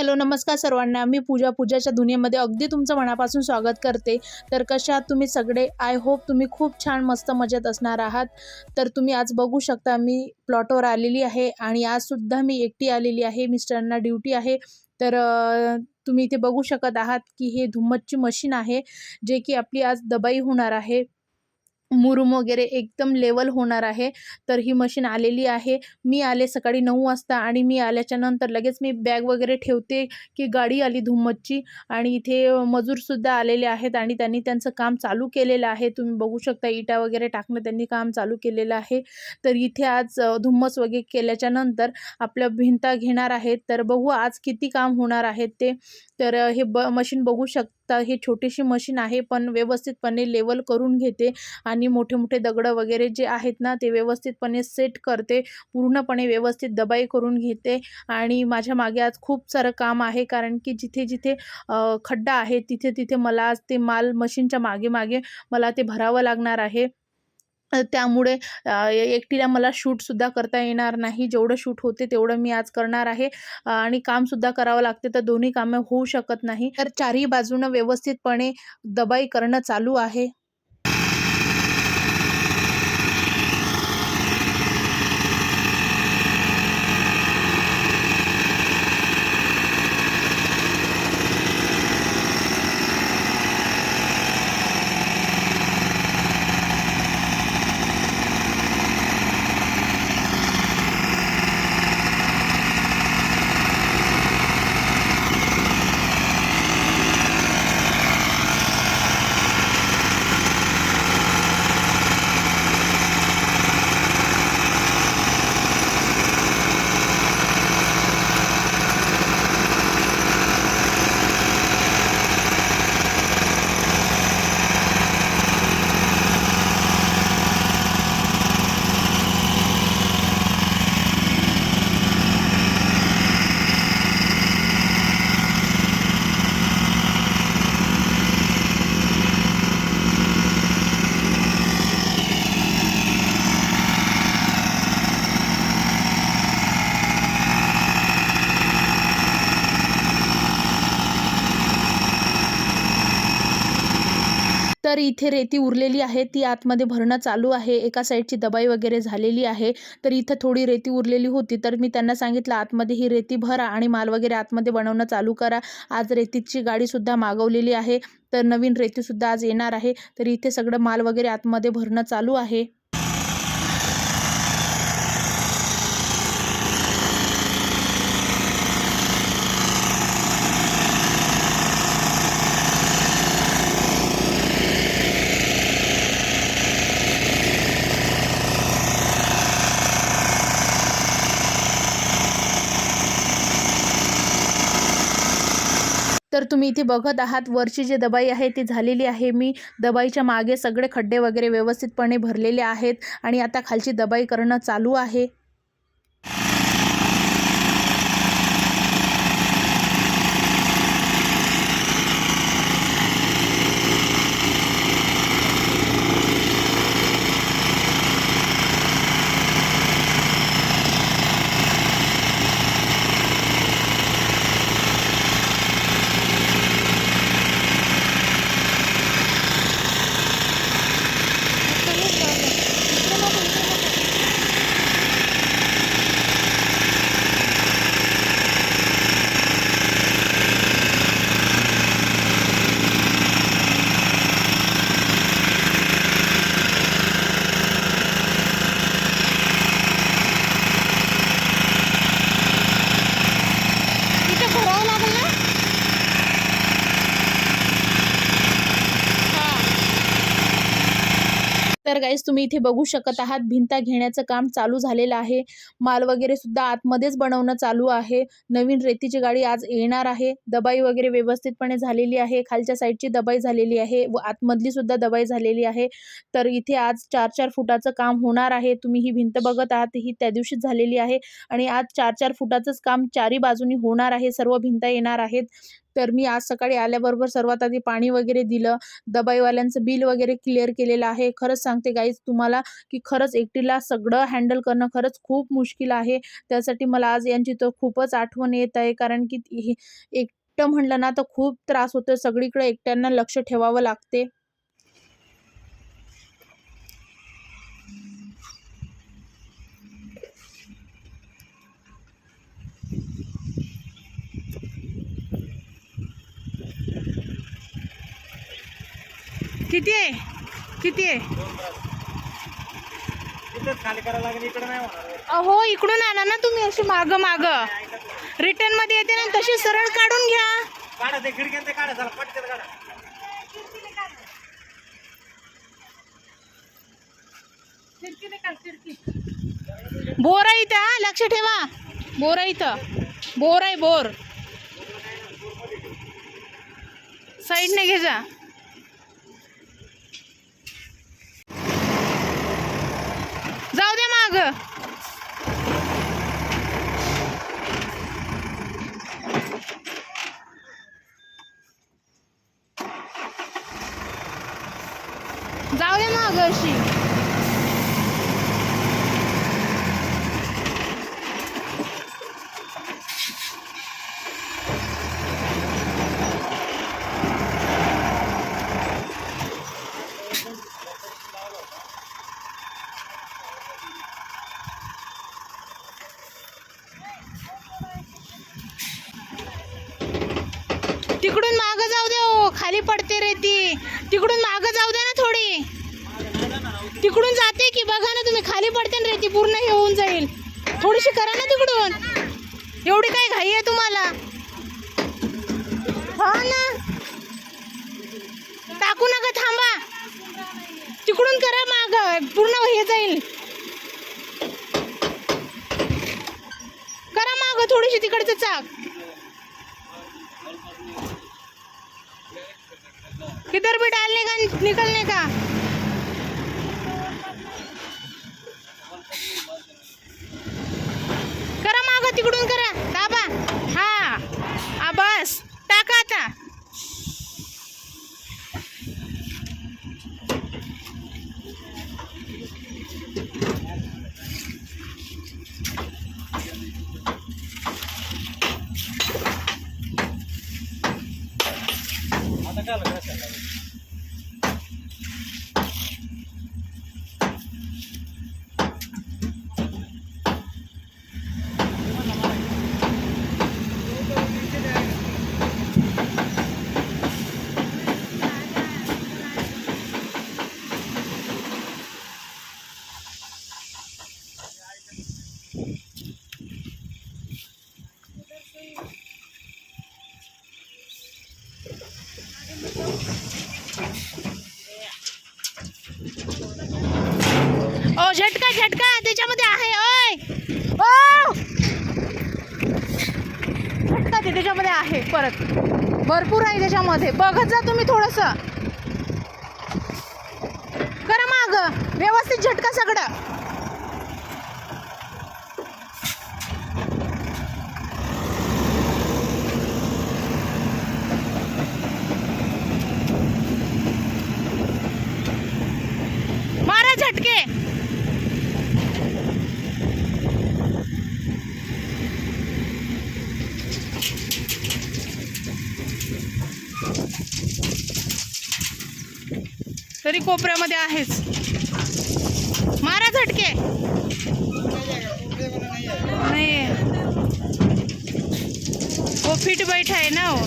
Hello नमस्कार सर्वांना. मी पूजा पूजाच्या दुनियेमध्ये अगदी तुमचं मनापासून स्वागत करते. तर कशा तुम्ही सगळे? आय होप तुम्ही खूप छान मस्त मजेत असणार आहात. तर तुम्ही आज बघू शकता मी प्लॉटवर आलेली आहे आणि आजसुद्धा मी एकटी आलेली आहे. मिस्टरांना ड्युटी आहे. तर तुम्ही इथे बघू शकत आहात की हे धुम्मतची मशीन आहे जे की आपली आज दबाई होणार आहे. मुरुम वगैरे एकदम लेवल होणार आहे. तर ही मशीन आलेली आहे. मी आले सकाळी नऊ वाजता आणि मी आल्याच्यानंतर लगेच मी बॅग वगैरे ठेवते की गाडी आली धुम्मतची आणि इथे मजूरसुद्धा आलेले आहेत आणि त्यांनी त्यांचं काम चालू केलेलं आहे. तुम्ही बघू शकता इटा वगैरे टाकणं त्यांनी काम चालू केलेलं आहे. तर इथे आज धुम्मस वगैरे केल्याच्यानंतर आपल्या भिंता घेणार आहेत. तर बघू आज किती काम होणार आहेत ते. तर हे ब मशीन बघू शकता हे छोटीशी मशीन आहे पण व्यवस्थितपणे लेवल करून घेते आणि मोठे मोठे दगडं वगैरे जे आहेत ना ते व्यवस्थितपणे सेट करते पूर्णपणे व्यवस्थित दबाई करून घेते आणि माझ्या मागे आज खूप सारं काम आहे कारण की जिथे जिथे खड्डा आहे तिथे तिथे मला आज ते माल मशीनच्या मागे मागे मला ते भरावं लागणार आहे. त्यामुळे एकटीला मला शूटसुद्धा करता येणार नाही. जेवढं शूट होते तेवढं मी आज करणार आहे. आणि कामसुद्धा करावं लागते तर दोन्ही कामं होऊ शकत नाही. तर चारही बाजूनं व्यवस्थितपणे दबाई करणं चालू आहे. तर इथे रेती उरलेली आहे ती आतमध्ये भरणं चालू आहे एका साईडची दबाई वगैरे झालेली आहे. तर इथं थोडी रेती उरलेली होती तर मी त्यांना सांगितलं आतमध्ये ही रेती भरा आणि माल वगैरे आतमध्ये बनवणं चालू करा. आज रेतीची गाडीसुद्धा मागवलेली आहे तर नवीन रेतीसुद्धा आज येणार आहे. तर इथे सगळं माल वगैरे आतमध्ये भरणं चालू आहे तर तुम्ही इथे बघत आहात वरची जी दबाई आहे ती झालेली आहे. मी दबाईच्या मागे सगळे खड्डे वगैरे व्यवस्थितपणे भरलेले आहेत आणि आता खालची दबाई करणं चालू आहे तिथे भरावं लागेल ना हा तसेच तुम्ही इथे बघू शकत आहात. भिंता घेण्याचं काम चालू झालेलं आहे. माल वगैरे सुद्धा आतमध्येच बनवणं चालू आहे. नवीन रेतीची गाडी आज येणार आहे. दबाई वगैरे व्यवस्थितपणे झालेली आहे. खालच्या साईडची दबाई झालेली आहे व आतमधली सुद्धा दबाई झालेली आहे. तर इथे आज चार चार फुटाचं काम होणार आहे. तुम्ही ही भिंत बघत आहात ही त्या दिवशीच झालेली आहे. आणि आज चार चार फुटाचंच काम चारी बाजूनी होणार आहे. सर्व भिंता येणार आहेत. तर मी आज सकाळी आल्याबरोबर सर्वात आधी पाणी वगैरे दिलं. दबाईवाल्यांचं बिल वगैरे क्लिअर केलेलं आहे. खरंच सांगते गाईज तुम्हाला की खरंच एकटीला सगळं हँडल करणं खरंच खूप मुश्किल आहे. त्यासाठी मला आज यांची तर खूपच आठवण येत आहे. कारण की हे एकटं म्हणलं ना तर खूप त्रास होतो सगळीकडे एकट्यांना लक्ष ठेवावं लागते. किती आहे? किती आहे? अहो इकडून आणा ना तुम्ही अशी माग माग. रिटर्नमध्ये येते ना तशी सरळ काढून घ्या. बोर आहे इथं हा, लक्ष ठेवा. बोर आहे इथं. बोर आहे बोर. साईडने घे जा जाऊ दे माग जाऊ दे माग अशी तिकडून माग जाऊ दे हो खाली पडते रे ती तिकडून माग जाऊ दे ना थोडी. तिकडून जाते की बघा ना तुम्ही. खाली पडते ना रे ती पूर्ण हे होऊन जाईल. थोडीशी करा ना तिकडून. एवढी काय घाई आहे तुम्हाला? हा ना. टाकू नका थांबा. तिकडून करा माग. पूर्ण हे जाईल. करा माग थोडीशी तिकडचं चाक. किधर भी डालने का निकलने का करा माग तिकडून करा दाबा हा हा बस टाका आता आता काय लागलं रस्त्याला? हो झटका झटका त्याच्यामध्ये आहे ओय! ओ! झटका ते त्याच्यामध्ये आहे परत. भरपूर आहे त्याच्यामध्ये. बघत जा तुम्ही थोडस. करा माग. व्यवस्थित झटका सगळं मारा झटके तरी कोपऱ्यामध्ये आहेच. मारा झटके. नाही. वो फिट बैठा आहे ना हो.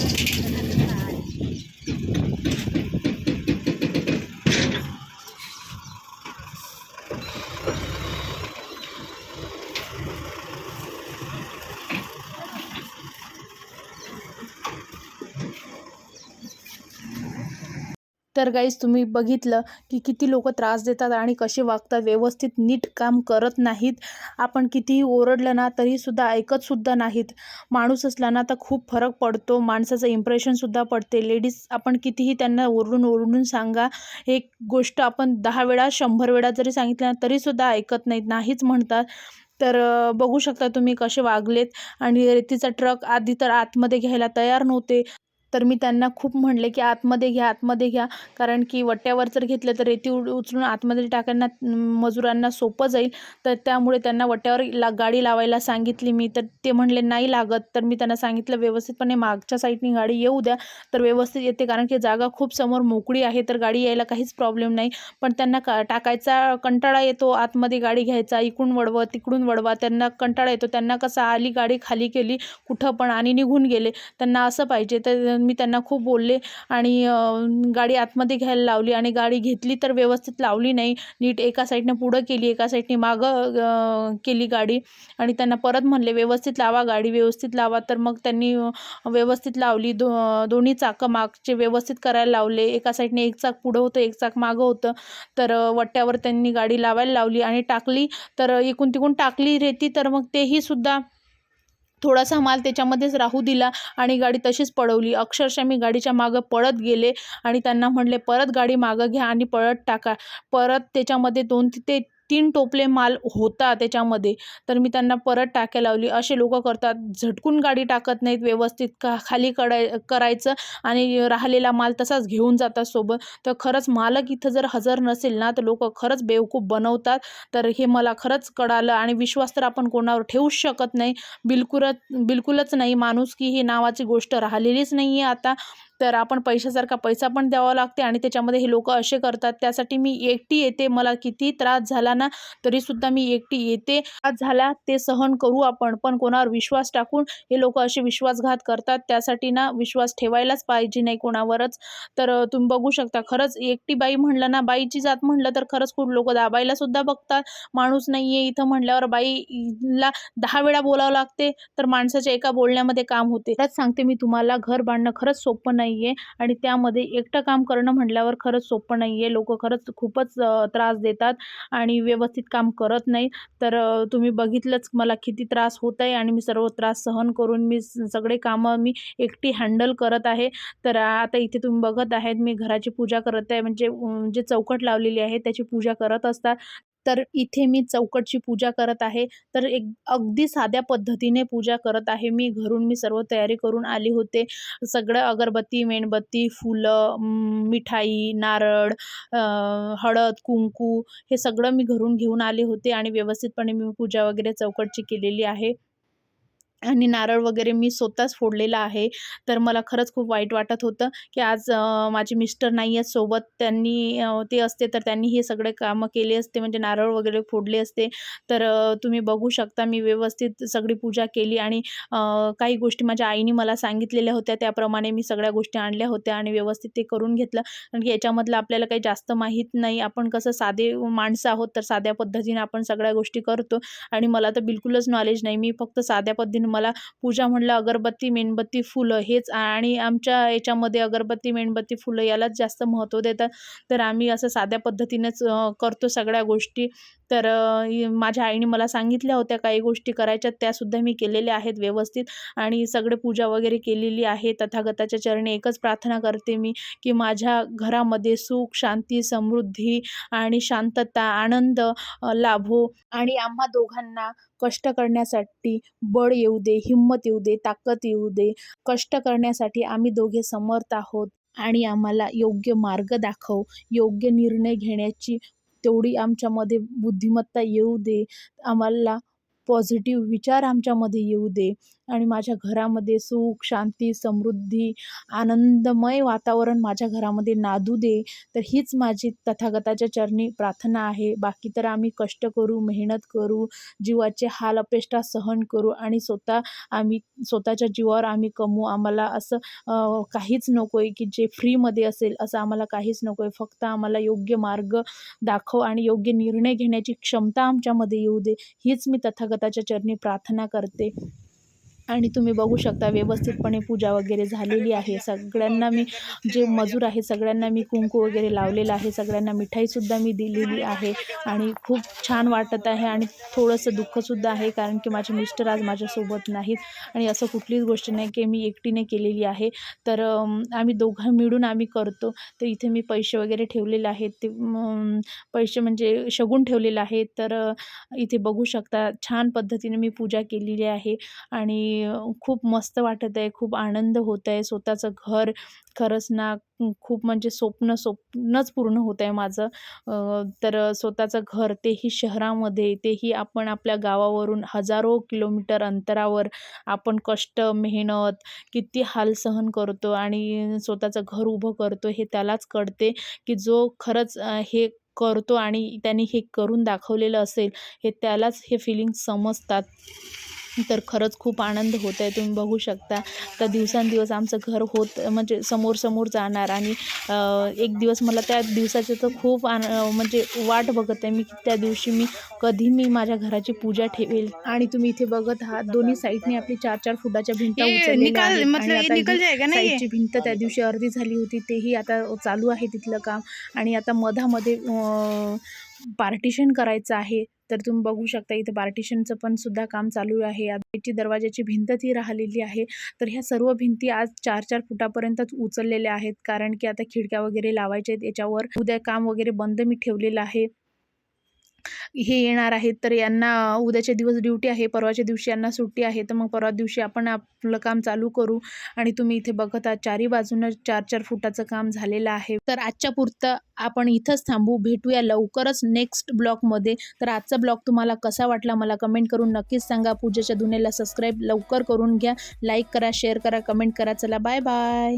तर गाईज तुम्ही बघितलं की किती लोक त्रास देतात आणि कसे वागतात व्यवस्थित नीट काम करत नाहीत. आपण कितीही ओरडलं ना तरीसुद्धा ऐकतसुद्धा नाहीत. माणूस असला ना तर खूप फरक पडतो. माणसाचं इम्प्रेशनसुद्धा पडते. लेडीज आपण कितीही त्यांना ओरडून ओरडून सांगा. एक गोष्ट आपण दहा वेळा शंभर वेळा जरी सांगितलं ना तरीसुद्धा ऐकत नाहीत नाहीच म्हणतात. तर बघू शकता तुम्ही कसे वागलेत. आणि रेतीचा ट्रक आधी तर आतमध्ये घ्यायला तयार नव्हते. तर मी त्यांना खूप म्हणले की आतमध्ये घ्या आतमध्ये घ्या. कारण की वट्ट्यावर जर घेतलं तर रेती उड उचलून आतमध्ये टाकायला मजुरांना सोपं जाईल. तर त्यामुळे त्यांना वट्ट्यावर ला गाडी लावायला सांगितली मी. तर ते म्हणले नाही लागत. तर मी त्यांना सांगितलं व्यवस्थितपणे मागच्या साईडनी गाडी येऊ द्या. तर व्यवस्थित येते. कारण की जागा खूप समोर मोकळी आहे. तर गाडी यायला काहीच प्रॉब्लेम नाही. पण त्यांना का टाकायचा कंटाळा येतो. आतमध्ये गाडी घ्यायचा इकडून वळवा तिकडून वळवा. त्यांना कंटाळा येतो. त्यांना कसं आली गाडी खाली केली कुठं पण आणि निघून गेले. त्यांना असं पाहिजे. तर मी त्यांना खूप बोलले आणि गाडी आतमध्ये घ्यायला लावली आणि गाडी घेतली तर व्यवस्थित लावली नाही. नीट एका साईडनं पुढं केली एका साईडने मागं केली गाडी आणि त्यांना परत म्हणले व्यवस्थित लावा गाडी व्यवस्थित लावा. तर मग त्यांनी व्यवस्थित लावली. दो दोन्ही चाकं मागचे व्यवस्थित करायला लावले. एका साईडने एक चाक पुढं होतं एक चाक मागं होतं. तर वट्ट्यावर त्यांनी गाडी लावायला लावली आणि टाकली. तर इकून तिकून टाकली रेती. तर मग तेही सुद्धा थोडासा माल त्याच्यामध्येच राहू दिला आणि गाडी तशीच पळवली. अक्षरशः मी गाडीच्या मागं पळत गेले आणि त्यांना म्हणले परत गाडी मागं घ्या आणि पळत टाका. परत त्याच्यामध्ये दोन ते तीन टोपले माल होता त्याच्यामध्ये तर मी त्यांना परत टाक्या लावली. असे लोक करतात झटकून गाडी टाकत नाहीत व्यवस्थित का खाली कडाय करायचं आणि राहिलेला माल तसाच घेऊन जातात सोबत. तर खरंच मालक इथं जर हजर नसेल ना तर लोक खरंच बेवकूफ बनवतात. तर हे मला खरंच कळालं आणि विश्वास तर आपण कोणावर ठेवूच शकत नाही. बिलकुलच बिलकुलच नाही माणूस की ही नावाची गोष्ट राहिलेलीच नाही आहे आता. तर आपण पैशासारखा पैसा पण द्यावा लागते आणि त्याच्यामध्ये हे लोक असे करतात. त्यासाठी मी एकटी येते. मला किती त्रास झाला ना तरीसुद्धा मी एकटी येते. त्रास झाला ते सहन करू आपण पण कोणावर विश्वास टाकून हे लोक असे विश्वासघात करतात. त्यासाठी ना विश्वास ठेवायलाच पाहिजे नाही कोणावरच. तर तुम्ही बघू शकता खरंच एकटी बाई म्हणलं ना बाईची जात म्हणलं तर खरंच खूप लोक दाबायला सुद्धा बघतात. माणूस नाही आहे इथं म्हणल्यावर बाईला दहा वेळा बोलावं लागते तर माणसाच्या एका बोलण्यामध्ये काम होते. त्याच सांगते मी तुम्हाला घर बांधणं खरंच सोपं नाही आहे आणि त्यामध्ये एकटं काम करणं म्हटल्यावर खरंच सोपं नाही आहे लोक खरंच खूपच त्रास देतात आणि व्यवस्थित काम करत नाही तर तुम्ही बघितलंच मला किती त्रास होत आहे आणि मी सर्व त्रास सहन करून मी सगळे कामं मी एकटी हँडल करत आहे. तर आता इथे तुम्ही बघत आहेत मी घराची पूजा करत आहे. म्हणजे जे चौकट लावलेली आहे त्याची पूजा करत असतात. तर इथे मी चौकटची पूजा करत आहे. तर एक अगदी साध्या पद्धतीने पूजा करत आहे. मी घरून मी सर्व तयारी करून आली होते. सगळं अगरबत्ती मेणबत्ती फुलं मिठाई नारळ हळद कुंकू हे सगळं मी घरून घेऊन आले होते आणि व्यवस्थितपणे मी पूजा वगैरे चौकटची केलेली आहे. आणि नारळ वगैरे मी स्वतःच फोडलेला आहे. तर मला खरंच खूप वाईट वाटत होतं की आज माझे मिस्टर नाही आहेत सोबत त्यांनी ते असते तर त्यांनी हे सगळे कामं केले असते म्हणजे नारळ वगैरे फोडले असते. तर तुम्ही बघू शकता मी व्यवस्थित सगळी पूजा केली आणि काही गोष्टी माझ्या आईने मला सांगितलेल्या होत्या त्याप्रमाणे मी सगळ्या गोष्टी आणल्या होत्या आणि व्यवस्थित ते करून घेतलं. कारण की याच्यामधलं आपल्याला काही जास्त माहीत नाही. आपण कसं साधे माणसं आहोत तर साध्या पद्धतीने आपण सगळ्या गोष्टी करतो. आणि मला तर बिलकुलच नॉलेज नाही. मी फक्त साध्या पद्धतीने मला पूजा म्हटलं अगरबत्ती मेणबत्ती फुलं हेच आणि आमच्या याच्यामध्ये अगरबत्ती मेणबत्ती फुलं यालाच जास्त महत्त्व देतात. तर आम्ही असं साध्या पद्धतीनेच करतो सगळ्या गोष्टी. तर माझ्या आईने मला सांगितल्या होत्या काही गोष्टी करायच्या त्यासुद्धा मी केलेल्या आहेत व्यवस्थित आणि सगळे पूजा वगैरे केलेली आहे. तथागताच्या चरणी एकच प्रार्थना करते मी की माझ्या घरामध्ये सुख शांती समृद्धी आणि शांतता आनंद लाभो आणि आम्हा दोघांना कष्ट करण्यासाठी बळ येऊ दे हिंमत येऊ दे ताकद येऊ दे. कष्ट करण्यासाठी आम्ही दोघे समर्थ आहोत आणि आम्हाला योग्य मार्ग दाखव योग्य निर्णय घेण्याची तेवढी आमच्यामध्ये बुद्धिमत्ता येऊ दे. आम्हाला पॉझिटिव्ह विचार आमच्यामध्ये येऊ दे. आणि माझ्या घरामध्ये सुख शांती समृद्धी आनंदमय वातावरण माझ्या घरामध्ये नादू दे. तर हीच माझी तथागताच्या चरणी प्रार्थना आहे. बाकी तर आम्ही कष्ट करू मेहनत करू जीवाचे हाल अपेष्टा सहन करू आणि स्वतः आम्ही स्वतःच्या जीवावर आम्ही कमवू. आम्हाला असं काहीच नको आहे की जे फ्रीमध्ये असेल असं आम्हाला काहीच नको आहे फक्त आम्हाला योग्य मार्ग दाखव आणि योग्य निर्णय घेण्याची क्षमता आमच्यामध्ये येऊ दे. हीच मी तथागताच्या चरणी प्रार्थना करते. आणि तुम्ही बघू शकता व्यवस्थितपणे पूजा वगैरे झालेली आहे. सगळ्यांना मी जे मजूर आहे सगळ्यांना मी कुंकू वगैरे लावलेलं आहे. सगळ्यांना मिठाईसुद्धा मी दिलेली आहे आणि खूप छान वाटत आहे आणि थोडंसं दुःखसुद्धा आहे कारण की माझे मिस्टर आज माझ्यासोबत नाहीत आणि असं कुठलीच गोष्ट नाही की मी एकटीने केलेली आहे. तर आम्ही दोघं मिळून आम्ही करतो. तर इथे मी पैसे वगैरे ठेवलेले आहेत. ते पैसे म्हणजे शगून ठेवलेले आहेत. तर इथे बघू शकता छान पद्धतीने मी पूजा केलेली आहे आणि खूप मस्त वाटत आहे खूप आनंद होत आहे. स्वतःचं घर खरंच ना खूप म्हणजे स्वप्न स्वप्नच पूर्ण होत आहे माझं. तर स्वतःचं घर तेही शहरामध्ये तेही आपण आपल्या गावावरून हजारो किलोमीटर अंतरावर आपण कष्ट मेहनत किती हाल सहन करतो आणि स्वतःचं घर उभं करतो हे त्यालाच कळते की जो खरंच हे करतो आणि त्यांनी हे करून दाखवलेलं असेल हे त्यालाच हे फिलिंग समजतात. तर खरंच खूप आनंद होत आहे. तुम्ही बघू शकता. तर दिवसेंदिवस आमचं घर होत म्हणजे समोर समोर जाणार आणि एक दिवस मला त्या दिवसाची तर खूप आन म्हणजे वाट बघत आहे. मी त्या दिवशी मी कधी मी माझ्या घराची पूजा ठेवेल आणि तुम्ही इथे बघत आहात. दोन्ही साईडने आपली चार चार फुटाच्या भिंता साईडची भिंत त्या दिवशी अर्धी झाली होती. तेही आता चालू आहे तिथलं काम. आणि आता मधामध्ये पार्टिशन करायचं आहे. तर तुम्ही बघू शकता इथे पार्टिशनचं पण सुद्धा काम चालू आहे. याची दरवाजाची भिंत ती राहिलेली आहे. तर ह्या सर्व भिंती आज चार चार फुटापर्यंतच उचललेल्या आहेत. कारण की आता खिडक्या वगैरे लावायच्या आहेत. याच्यावर उद्या काम वगैरे बंद मी ठेवलेलं आहे. हे येणार आहेत तर यांना उद्याच्या दिवस ड्युटी आहे परवाच्या दिवशी यांना सुट्टी आहे तर मग परवा दिवशी आपण आपलं काम चालू करू आणि तुम्ही इथे बघत आहात चारी बाजूनं चार चार फुटाचं काम झालेलं आहे. तर आजच्या पुरतं आपण इथंच थांबू भेटूया लवकरच नेक्स्ट ब्लॉगमध्ये. तर आजचा ब्लॉग तुम्हाला कसा वाटला मला कमेंट करून नक्कीच सांगा. पूजेच्या दुनेला सबस्क्राईब लवकर करून घ्या. लाईक करा शेअर करा कमेंट करा. चला बाय बाय